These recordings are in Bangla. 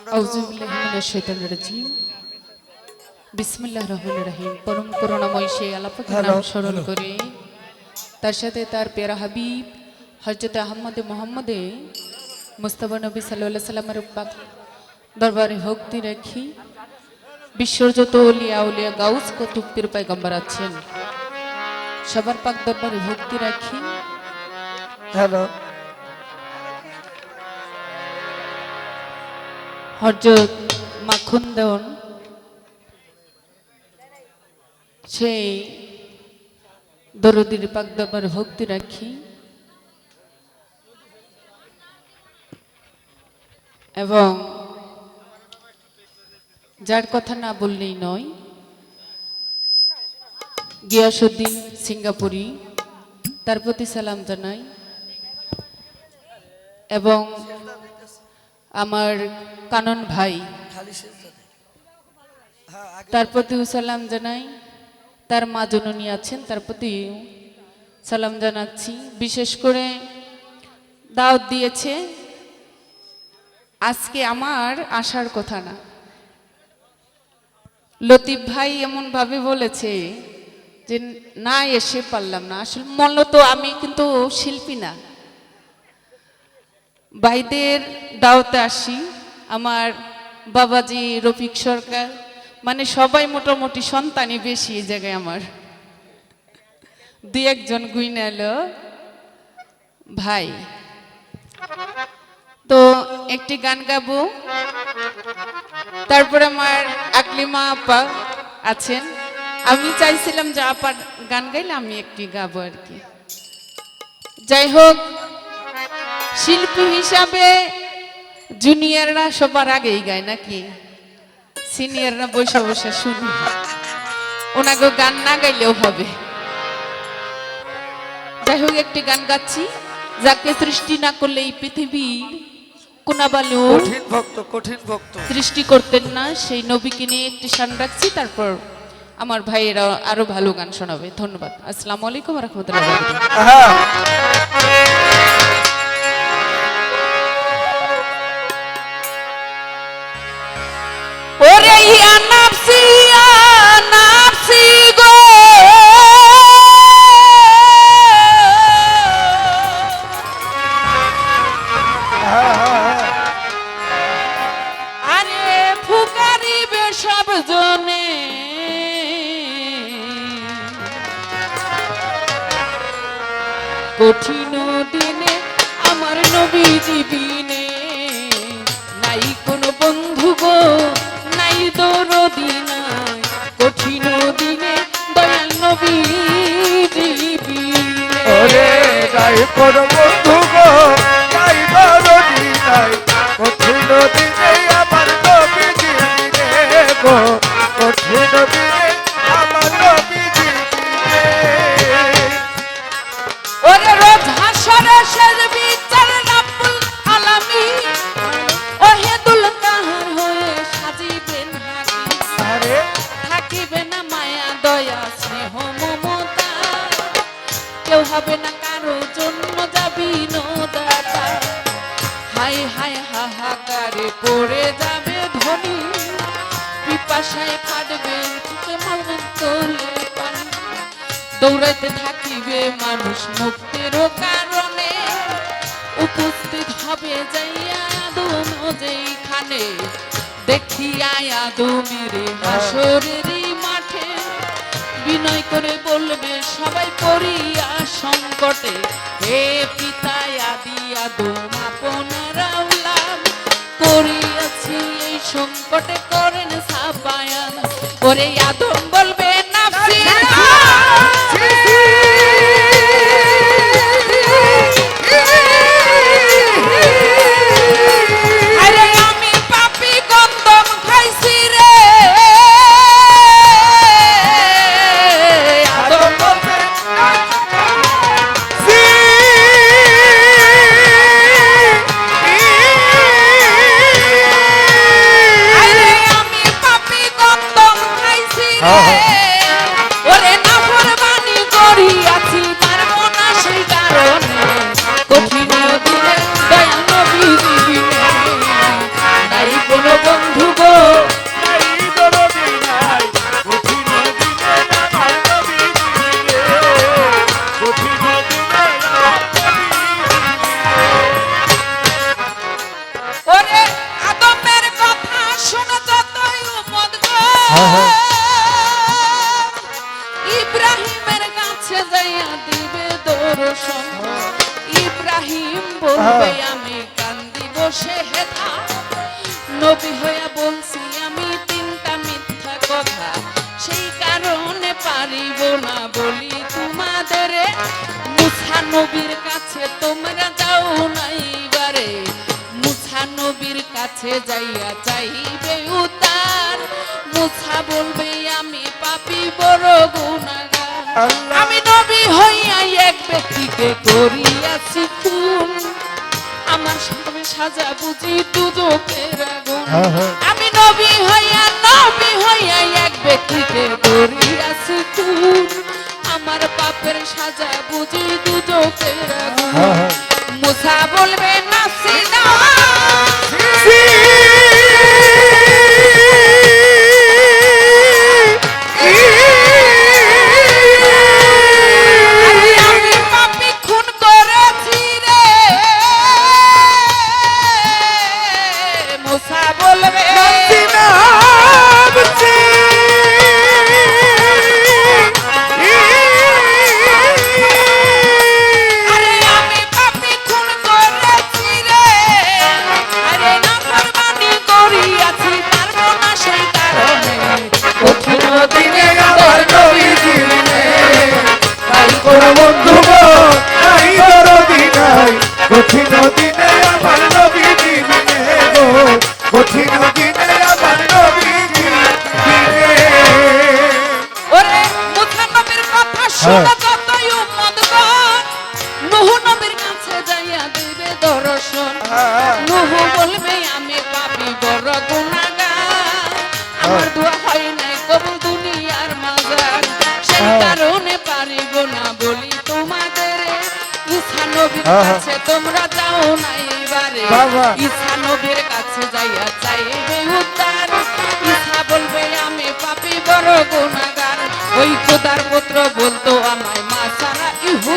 আমরা তো বিসমিল্লাহ রহমান রহিম। পরম করুণাময় সে আলাপাকে নাম স্মরণ করে। তার সাথে তার পেয়ারা হাবিব হজরত আহমদ মোহাম্মদে মুস্তাফা নবী সাল্লাহ সাল্লামের পাক দরবারে ভক্তি রাখি। বিশ্বর যত উলিয়া গাউস পায়গম্বর আছেন। সবার পাক দরবারে ভক্তি রাখি। হ্যালো। হরজত মাখন দেওন সেই দরদির পাক দরবারে ভক্তি রাখি। এবং যার কথা না বললেই নয় গিয়াসুদ্দিন সিঙ্গাপুরি, তার প্রতি সালাম জানাই। এবং আমার কানন ভাই। হ্যাঁ তার প্রতিও সালাম জানাই। তার মা জননী আছেন তার প্রতি সালাম জানাচ্ছি। বিশেষ করে দাওয়াত দিয়েছে আজকে আমার আসার কথা না। লতিফ ভাই এমন ভাবে বলেছে যে না এসে পারলাম না। আসলে মূলত আমি কিন্তু শিল্পী না। ভাইদের দাওতে আসি। আমার বাবাজি রফিক সরকার। মানে সবাই মোটামুটি সন্তানই বেশি এই জায়গায় আমার। দুই একজন গুইনা এলো ভাই। তো একটি গান গাবো। তারপরে আমার আকলিমা আপা আছেন। আমি চাইছিলাম যে আপার গান গাইলে আমি একটি গাবো আর কি। যাই হোক শিল্পী হিসাবে জুনিয়ররা সবার আগেই গায় নাকি? সিনিয়ররা বসে বসে শুনি। ওনাকে গান না গাইলেও হবে। যাই হোক একটি গান গাচ্ছি। যাকে সৃষ্টি না করলে এই পৃথিবীর কোনাবালু। কঠিন ভক্ত কঠিন ভক্ত। সৃষ্টি করতেন না সেই নবীকে নিয়ে একটি শান রাখছি। তারপর আমার ভাইয়েরা আরও ভালো গান শোনাবে। ধন্যবাদ। আসসালামু আলাইকুম রহমতুল্লাহ নাই কঠিন দিনে দয়াল নবী জীবিনে ওরে গাই কোন দৌড়াইতে থাকিবে মানুষ মুক্তির কারণে। উপস্থিত হবে যাইয়া হাসরের মাঠে। বিনয় করে বলবে, সবাই পড়িয়া সংকটে, হে পিতা আদি আদম আপনারা উলাম করিয়াছি এই সংকটে করেন সাবায়ান ওরে আদম বলবে ইব্রাহিমের কাছে যাইয়া দিবে দর্শন। ইব্রাহিম বলবে হ্যাঁ। আমি কান্দি বসে হেথা। নবী হইয়া বলছি আমি তিনটা মিথ্যা কথা সেই কারণে পারিব না বলি তোমাদের। মুসা নবীর কাছে তোমরা যাও নাই বারে। মুসা নবীর কাছে যাইয়া চাইবে উতার। মুসা বলবে আমি পাপি বড় গুণাগার। আমি নবী হইয়া এক ব্যক্তিকে করিয়াছি খুন। আমার সামনে সাজা বুঝি দুজকের আগুন। আমি নবী হইয়া নবী হইয়া এক ব্যক্তিকে করিয়াছি খুন। আমার পাপের সাজা বুঝি দুজকের আগুন। আহা। মুসা বলবে নাসি নুহু নবীর কাছে যাইয়া দিবে দর্শন। নুহু বলবে আমি পাপি বড় গুনাহগার আমার দোয়া হয় নাই কবুল দুনিয়ার মাজার। সেই হ্যাঁ। কারণে পারিব না বলি তোমাদের। ঈসা নবীর হ্যাঁ। কাছে তোমরা যাও না এবারে। বাবা। নবীর কাছে যাইয়া চাইবে উদ্ধার। ঈসা বলবে আমি পাপি বড় গুনাহগার ওই খোদার পুত্র বলতো আমায় মা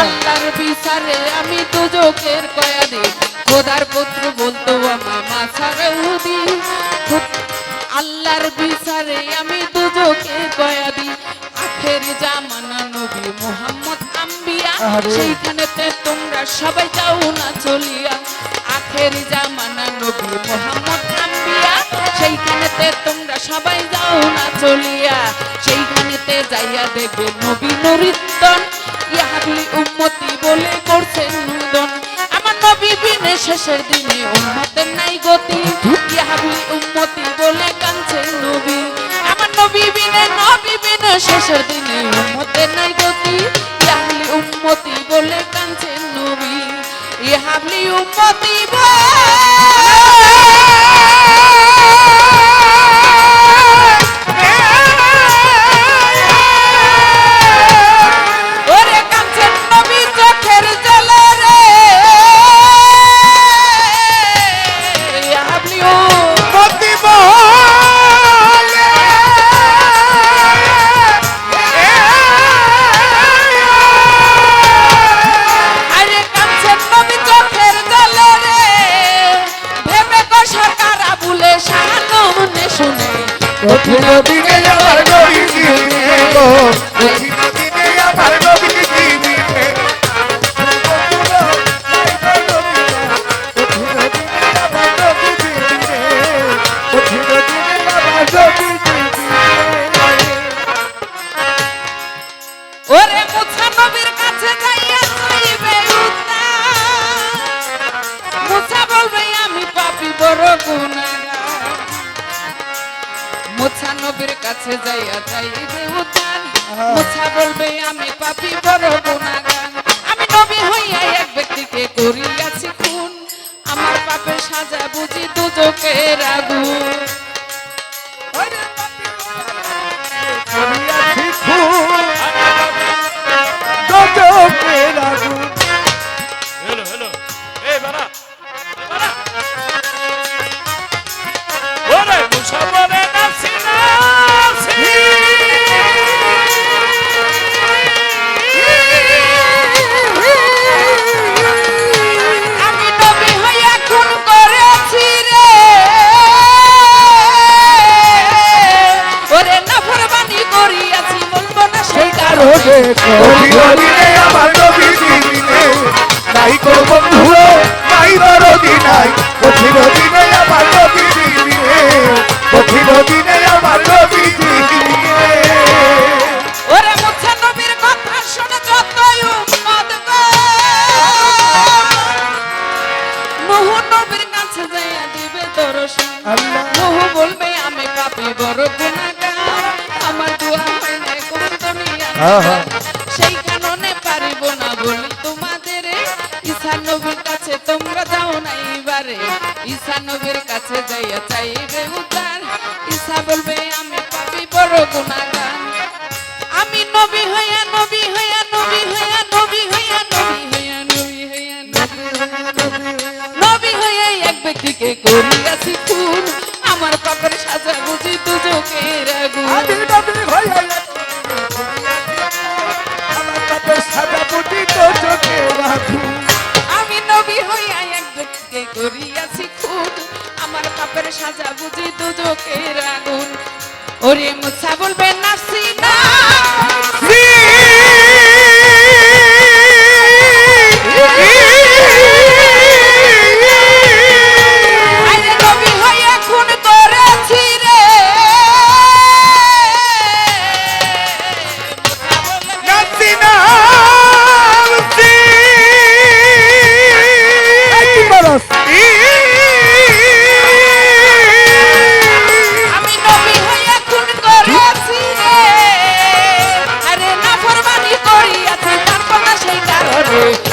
আল্লাহর বিচারে আমি দুজকের কয়াদি। খোদার পুত্র বলতো আমায় মা সারা আল্লাহর বিচারে আমি দুজকে কয়াদি। আখের জামানা নবী মোহাম্মদ আম্বিয়া। সেইখানেতে তোমরা সবাই যাও না চলিয়া। আখের জামানা নবী মোহাম্মদ সবাই যাও না চলিয়া, সেইখানেতে যাইয়া দেখবে নবী নরিতন ইহাবলি উম্মতি বলে করছেন নুদন আমার নবী বিনে শেষের দিনে উম্মতের নাই গতি। ইহাবলি উম্মতি বলে কাঁদছেন নবী। আমার নবী বিনে নবী বিনে শেষের দিনে উম্মতের নাই গতি। ইহাবলি উম্মতি বলে কাঁদছেন নবী। ইহাবলি উম্মতি ওরে কঠিন নবীর কাছে যাইয়া চাইবে উদ্ধার মুছা বলবে আমি পাপি বড় গুনাহগার আমি নবী হইয়া এক ব্যক্তিকে করিয়াছি খুন। আমার পাপের সাজা বুঝি দুজকের আগুন। দিনে আমার নবী দিনে। নাই কো বন্ধু নাই দরদি নাই। কঠিন দিনে আমার নবী দিনে। কঠিন দিনে আমার নবী দিনে। ওরে মুছা নবীর কথা শুনে যতই উম্মত গো। নুহ নবীর কাছে যাইয়া দিবে দর্শন। আল্লাহ। বলবে আমি পাপি বড় গুনাহগার আমার দোয়া সেই কারণে পারিব না বলি তোমাদের। ঈসা নবীর কাছে তোমরা যাও না এইবারে। ঈসা নবীর কাছে যাইয়া চাইবে উদ্ধার। ঈসা বলবে আমি পাপি বড় গুনাহগার আমি নবী হইয়া নবী হইয়া নবী হইয়া নবী হইয়া নবী হইয়া নবী হইয়া নবী হইয়া এক ব্যক্তিকে করিয়াছি খুন আমার পাপের সাজা বুঝি দুজকের আগুন।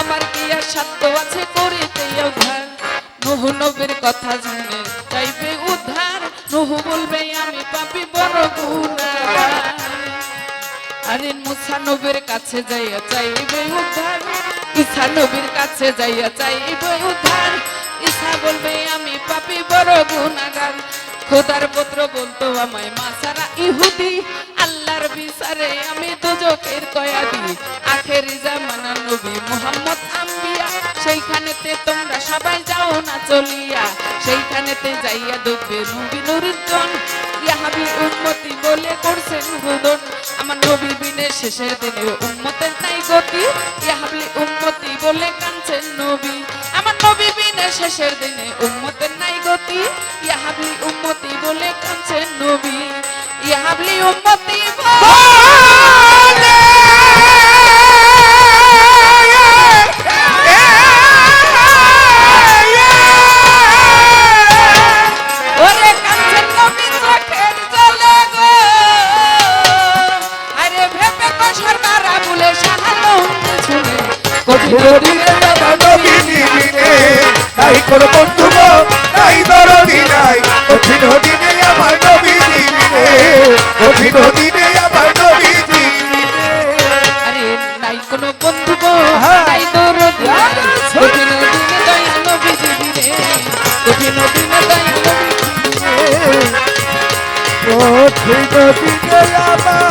আমার কি আর সাধ্য আছে করিতে উদ্ধার? নূহ নবীর কথা শুনে চাইবে উদ্ধার। নূহ বলবে, আমি পাপী বড় গুনাহগার আরে মুসা নবীর কাছে যাইয়া চাইবে উদ্ধার। ঈসা নবীর কাছে যাইয়া চাইবে উদ্ধার। ঈসা বলবে, আমি পাপি বড় গুনাহগার খোদার পুত্র বলতো, আমায় মাসারা ইহুদি, আল্লাহর বিচারে আমি দুজকের কয়াদি আখেরি সবাই যাও না চলিয়া, সেইখানেতে যাইয়া দেখবে নবী নুরুদ্দন ইয়াহাবি উম্মতি বলে করছেন হুদন। আমার নবী বিনে শেষের দিনে উম্মতের নাই গতি। ইয়াহাবলি উম্মতি বলে কাঁদছেন নবী। আমার নবী বিনে শেষের দিনে উম্মতের নাই গতি। ইয়াহাবলি উম্মতি বলে কাঁদছেন নবী। ইয়াহাবলি উম্মতি বলে নাই বন্ধু নাই দরদি নাই। কঠিন দিনে আমার নবী দিনে কঠিন দিনে আমার নবী দিনে আরে নাই কোনো বন্ধু হ্যাঁ। নাই তোর কঠিন দিনে দয়া নবী দিবি রে কঠিন দিনে দয়া নবী কঠিন দিনে আমার